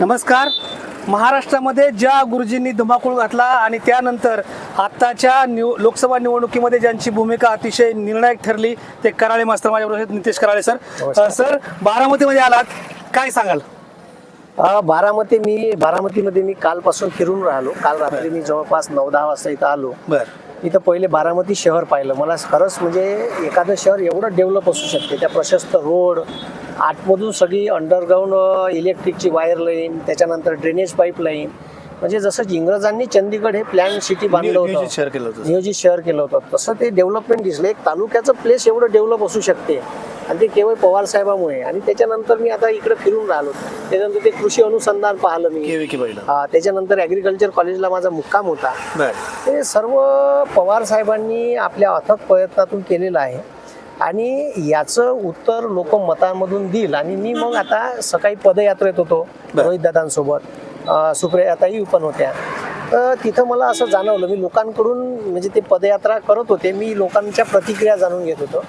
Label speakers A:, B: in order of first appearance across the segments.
A: नमस्कार. महाराष्ट्रामध्ये ज्या गुरुजींनी धुमाकूळ घातला आणि त्यानंतर आत्ताच्या निव लोकसभा निवडणुकीमध्ये ज्यांची भूमिका अतिशय निर्णायक ठरली ते कराळे मास्तर माझ्याबरोबर नितेश कराळे सर. सर बारामतीमध्ये आलात. काय सांगाल?
B: बारामती मी बारामतीमध्ये मी कालपासून फिरून राहिलो. काल रात्री मी जवळपास नऊ दहा वाजता इथं आलो.
A: बर.
B: इथं पहिले बारामती शहर पाहिलं. मला खरंच म्हणजे एखादं शहर एवढं डेव्हलप असू शकते. त्या प्रशस्त रोड आतमधून सगळी अंडरग्राऊंड इलेक्ट्रिकची वायर लाईन त्याच्यानंतर ड्रेनेज पाईपलाईन म्हणजे जसं इंग्रजांनी चंदीगड हे प्लॅन सिटी बांधलं होतं.
A: शहर केलं होतं.
B: नियोजित शहर केलं होतं. तसं ते डेव्हलपमेंट दिसलं. एक तालुक्याचं प्लेस एवढं डेव्हलप असू शकते. आणि ते केवळ पवार साहेबामुळे. आणि त्याच्यानंतर मी आता इकडे फिरून राहिलो. त्याच्यानंतर ते कृषी अनुसंधान पाहिलं मी. त्याच्यानंतर ॲग्रिकल्चर कॉलेजला माझा मुक्काम होता. ते सर्व पवार साहेबांनी आपल्या अथक प्रयत्नातून केलेलं आहे. आणि याचं उत्तर लोक मतांमधून देईल. आणि मी मग आता सकाळी पदयात्रेत होतो
A: बरं.
B: रोहित दादांसोबत. अं, सुप्रियाताई पण होत्या. तर तिथं मला असं जाणवलं मी लोकांकडून म्हणजे ते पदयात्रा करत होते मी लोकांच्या प्रतिक्रिया जाणून घेत होतो.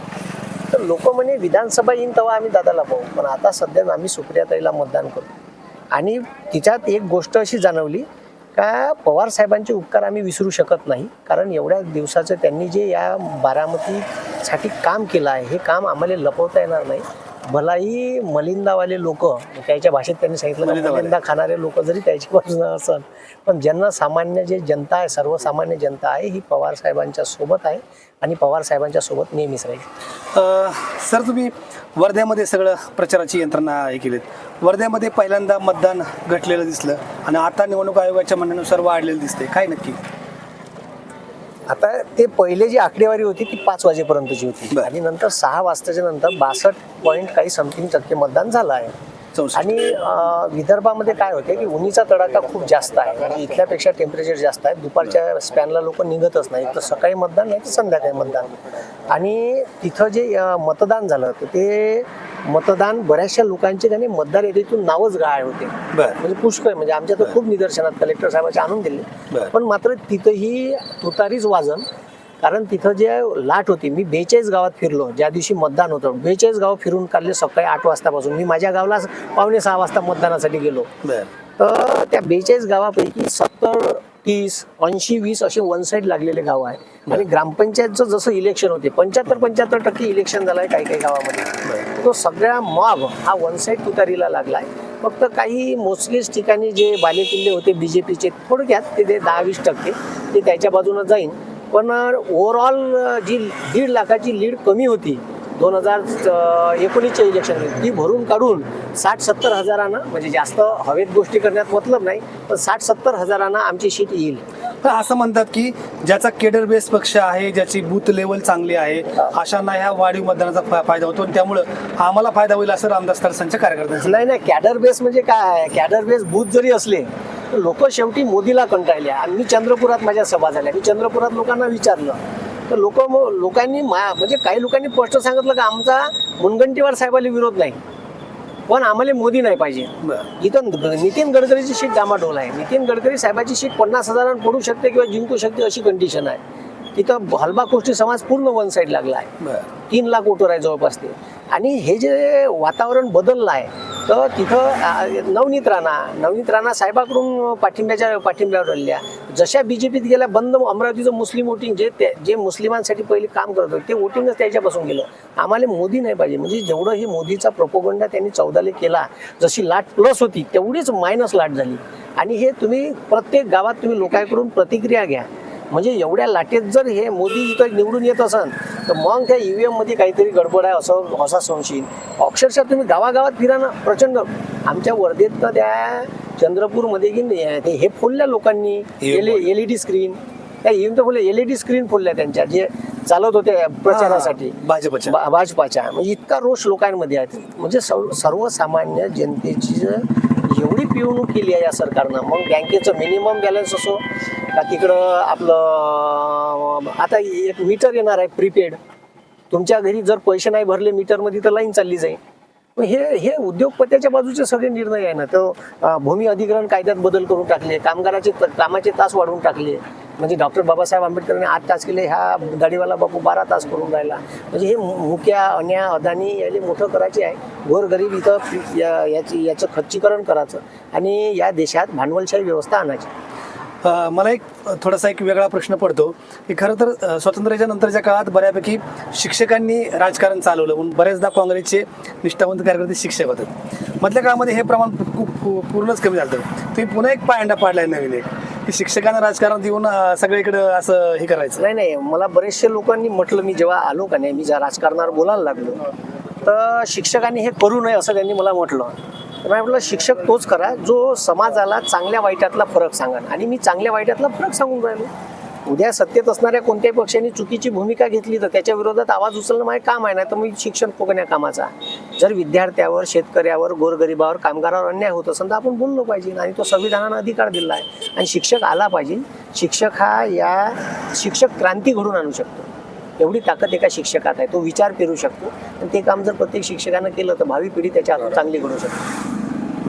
B: तर लोक म्हणे विधानसभा येईन तेव्हा आम्ही दादाला पाहू. पण आता सध्या आम्ही सुप्रियाताईला मतदान करू. आणि तिच्यात एक गोष्ट अशी जाणवली का पवार साहेबांचे उपकार आम्ही विसरू शकत नाही. कारण एवढ्या दिवसाचं त्यांनी जे या बारामतीसाठी काम केलं आहे. हे काम आम्हाला लपवता येणार नाही. भलाही मलिंदावाले लोक त्याच्या भाषेत त्यांनी सांगितलं. मलिंदा खाणारे लोक जरी त्याच्या बाजूनं असल पण ज्यांना सामान्य जे जनता आहे सर्वसामान्य जनता आहे ही पवार साहेबांच्या सोबत आहे आणि पवार साहेबांच्या सोबत नेहमीच राहील.
A: अ, सर तुम्ही वर्ध्यामध्ये सगळं प्रचाराची यंत्रणा हे केलीत. वर्ध्यामध्ये पहिल्यांदा मतदान घटलेलं दिसलं आणि आता निवडणूक आयोगाच्या म्हणण्यानुसार वाढलेलं दिसते काय नक्की?
B: आता ते पहिले जी आकडेवारी होती ती पाच वाजेपर्यंतची होती. आणि नंतर सहा वाजताच्या नंतर बासष्ट पॉईंट काही समथिंग टक्के मतदान झालं आहे. आणि विदर्भामध्ये काय होते की उन्हीचा तडाखा खूप जास्त आहे. म्हणजे इथल्यापेक्षा टेम्परेचर जास्त आहे. दुपारच्या स्पॅनला लोक निघतच नाही तर सकाळी मतदान नाही तर संध्याकाळी मतदान. आणि तिथं जे मतदान झालं ते मतदान बऱ्याचशा लोकांचे त्याने मतदार यादीतून नावच गाळ होते.
A: बर.
B: म्हणजे पुष्कळ म्हणजे आमच्या तर खूप निदर्शनात कलेक्टर साहेबांचे आणून दिले.
A: बरं.
B: पण मात्र तिथंही तुतारीच वाजन कारण तिथं जे लाट होती मी बेचाळीस गावात फिरलो ज्या दिवशी मतदान होतं. बेचाळीस गाव फिरून काढले सकाळी आठ वाजतापासून. मी माझ्या गावाला पावणे सहा वाजता मतदानासाठी गेलो.
A: बर.
B: तर त्या बेचाळीस गावापैकी सत्तर तीस ऐंशी वीस असे वन साईड लागलेले गाव आहे. आणि ग्रामपंचायतचं जसं इलेक्शन होते पंच्याहत्तर पंच्याहत्तर टक्के इलेक्शन झालं आहे काही काही गावामध्ये. तो सगळा मॉब हा वन साईड तुतारीला लागलाय. फक्त काही मोजकेच ठिकाणी जे बालेकिल्ले होते बीजेपीचे थोडक्यात ते ते दहा वीस टक्के ते त्याच्या बाजूनं जाईन. पण ओव्हरऑल जी दीड लाखाची लीड कमी होती दोन हजार एकोणीसच्या इलेक्शन ती भरून काढून साठ सत्तर हजारांना म्हणजे जास्त हवेत गोष्टी करण्यात मतलब नाही पण साठ सत्तर हजारांना आमची सीट येईल.
A: तर असं म्हणतात की ज्याचा केडर बेस पक्ष आहे ज्याची बूथ लेवल चांगली आहे अशांना ह्या वाढीव मतदानाचा फायदा होतो आणि त्यामुळं आम्हाला फायदा होईल असं रामदास तरसांच्या कार्यकर्त्यांचं.
B: नाही नाही कॅडर बेस म्हणजे काय? कॅडर बेस बूथ जरी असले लोक शेवटी मोदीला कंटाळले. आणि मी चंद्रपुरात माझ्या सभा झाल्या. मी चंद्रपुरात लोकांना विचारलं तर लोक लोकांनी मा- म्हणजे काही लोकांनी स्पष्ट सांगितलं का आमचा मुनगंटीवार साहेबाला विरोध नाही. पण आम्हाला मोदी नाही पाहिजे. इथं नितीन गडकरीची सीट डामाडोल आहे. नितीन गडकरी साहेबाची सीट पन्नास हजारांना पडू शकते किंवा जिंकू शकते अशी कंडिशन आहे. तिथं हलबा गोष्टी समाज पूर्ण वन साईड लागला आहे. तीन लाख वोटर आहे जवळपास ते. आणि हे जे वातावरण बदललं आहे तर तिथं नवनीत राणा नवनीत राणा साहेबाकडून पाठिंब्याच्या पाठिंब्यावर राहिल्या जशा बीजेपीत गेल्या बंद अमरावतीचं मुस्लिम वोटिंग जे ते- जे मुस्लिमांसाठी पहिले काम करत होते ते वोटिंगच त्याच्यापासून गेलं. आम्हाला मोदी नाही पाहिजे. म्हणजे जेवढं हे मोदीचा प्रोपोगंडा त्यांनी चौदाले केला जशी लाट प्लस होती तेवढीच मायनस लाट झाली. आणि हे तुम्ही प्रत्येक गावात तुम्ही लोकांकडून प्रतिक्रिया घ्या. म्हणजे एवढ्या लाटेत जर हे मोदी इथं निवडून येत असन तर मग त्या ईव्हीएममध्ये काहीतरी गडबड आहे असं असा संशय अक्षरशः तुम्ही गावागावात फिरा ना प्रचंड. आमच्या वर्धेत तर त्या चंद्रपूरमध्ये की नाही, ते हे फोडल्या लोकांनी एल ई डी स्क्रीन त्या ईव्हीएम तर बोलले एल ई डी स्क्रीन फोडल्या त्यांच्या जे चालत होते प्रचारासाठी.
A: भाजपच्या.
B: भाजपाच्या. म्हणजे इतका रोष लोकांमध्ये आहे. म्हणजे सर्व सर्वसामान्य जनतेची जर एवढी पिवणूक केली आहे या सरकारनं. मग बँकेचं मिनिमम बॅलन्स असो का तिकडं आपलं आता एक मीटर येणार आहे प्रीपेड तुमच्या घरी जर पैसे नाही भरले मीटरमध्ये तर लाईन चालली जाईल. हे हे उद्योगपत्याच्या बाजूचे सगळे निर्णय आहे ना. तर भूमी अधिग्रहण कायद्यात बदल करून टाकले कामगाराचे त- कामाचे तास वाढवून टाकले. म्हणजे डॉक्टर बाबासाहेब आंबेडकरांनी आठ तास केले ह्या दाढीवाला बापू बारा तास करून राहिला. म्हणजे हे मु- मुक्या अन्या अदानी याले मोठं करायचे आहे. गोरगरीब इथं या- याची याचं खच्चीकरण करायचं आणि या देशात भांडवलशाही व्यवस्था आणायची.
A: मला एक थोडासा एक वेगळा प्रश्न पडतो. की खरं तर स्वातंत्र्याच्या नंतरच्या काळात बऱ्यापैकी शिक्षकांनी राजकारण चालवलं. म्हणून बऱ्याचदा काँग्रेसचे निष्ठावंत कार्यकर्ते शिक्षक होते. मधल्या काळामध्ये हे प्रमाण खूप पूर्णच कमी झालं तुम्ही पुन्हा एक पायंडा पाडलाय नवीन एक. की शिक्षकांना राजकारण देऊन सगळीकडे सगळीकडं असं हे करायचं?
B: नाही नाही. मला बरेचशे लोकांनी म्हटलं मी जेव्हा आलो का नाही मी ज्या राजकारणावर बोलायला लागलो तर शिक्षकांनी हे करू नये असं त्यांनी मला म्हटलं. तर मी म्हटलं शिक्षक तोच करा जो समाजाला चांगल्या वाईटातला फरक सांगा आणि मी चांगल्या वाईटातला फरक सांगून राहिलो. उद्या सत्तेत असणाऱ्या कोणत्याही पक्षाने चुकीची भूमिका घेतली तर त्याच्या विरोधात आवाज उचलणं माझे काम आहे ना तर मी शिक्षण फुकण्या कामाचा. जर विद्यार्थ्यावर शेतकऱ्यावर गोरगरिबावर कामगारावर अन्याय होत असेल तर आपण बोललो पाहिजे आणि तो संविधानानं अधिकार दिला आहे. आणि शिक्षक आला पाहिजे. शिक्षक हा या शिक्षक क्रांती घडून आणू शकतो. एवढी ताकद एका शिक्षकात आहे तो विचार पेरू शकतो. आणि ते काम जर प्रत्येक शिक्षकानं केलं तर भावी पिढी त्याच्या हातून चांगली घडू शकते.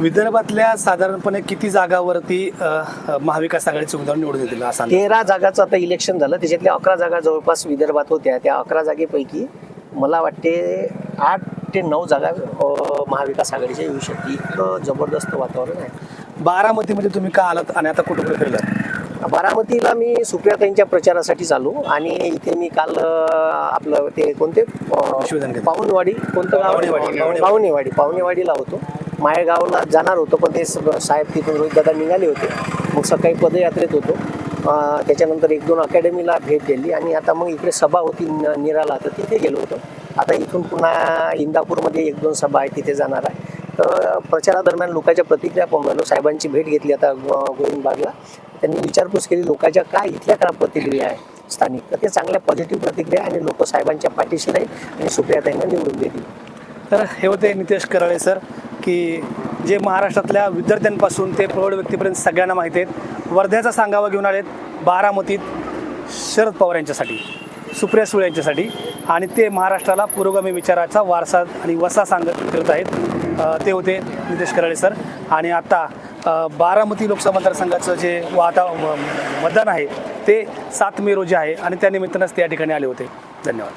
A: विदर्भातल्या साधारणपणे किती जागावरती महाविकास आघाडीचे उमेदवार निवडून येतील असा?
B: तेरा जागाचं आता इलेक्शन झालं. त्याच्यातल्या अकरा जागा जवळपास विदर्भात होत्या. त्या अकरा जागेपैकी मला वाटते आठ ते नऊ जागा महाविकास आघाडीच्या येऊ शकते इतकं जबरदस्त वातावरण आहे.
A: बारामतीमध्ये तुम्ही का आलात आणि आता कुठं फिरलात?
B: बारामतीला मी सुप्रियाताईंच्या प्रचारासाठी चालू आणि इथे मी काल आपलं ते कोणते. पाहुणवाडी कोणतं गाव?
A: पाहुणेवाडी. पाहुणेवाडी
B: पाहुणेवाडीला होतो. माळेगावला जाणार होतो पण ते स- साहेब तिथून रोहित दादा निघाले होते. मग सकाळी पदयात्रेत होतो. त्याच्यानंतर एक दोन अकॅडमीला भेट दिली आणि आता मग इकडे सभा होती निराला. तर तिथे गेलो होतो. आता इथून पुन्हा इंदापूरमध्ये एक दोन सभा आहे तिथे जाणार आहे. तर प्रचारादरम्यान लोकांच्या प्रतिक्रिया पाहून राहिलो. साहेबांची भेट घेतली आता गोविंदबागला. त्यांनी विचारपूस केली लोकांच्या काय इथल्या काय प्रतिक्रिया आहे स्थानिक? तर ते चांगल्या पॉझिटिव्ह प्रतिक्रिया आणि लोक साहेबांच्या पाठीशी राहील आणि सुप्रियाताईंना निवडून देतील.
A: तर हे होते नितेश कराळे सर. की जे महाराष्ट्रातल्या विद्यार्थ्यांपासून ते प्रौढ व्यक्तीपर्यंत सगळ्यांना माहिती आहेत. वर्ध्याचा सांगावा घेऊन आलेत बारामतीत शरद पवार यांच्यासाठी सुप्रिया सुळे यांच्यासाठी आणि ते महाराष्ट्राला पुरोगामी विचाराचा वारसा आणि वसा सांगत करत आहेत. ते होते नितेश कराळे सर. आणि आता बारामती लोकसभा मतदारसंघाचं जे वाता मतदान आहे ते सात मे रोजी आहे आणि त्या निमित्तानंच ठिकाणी आले होते. धन्यवाद.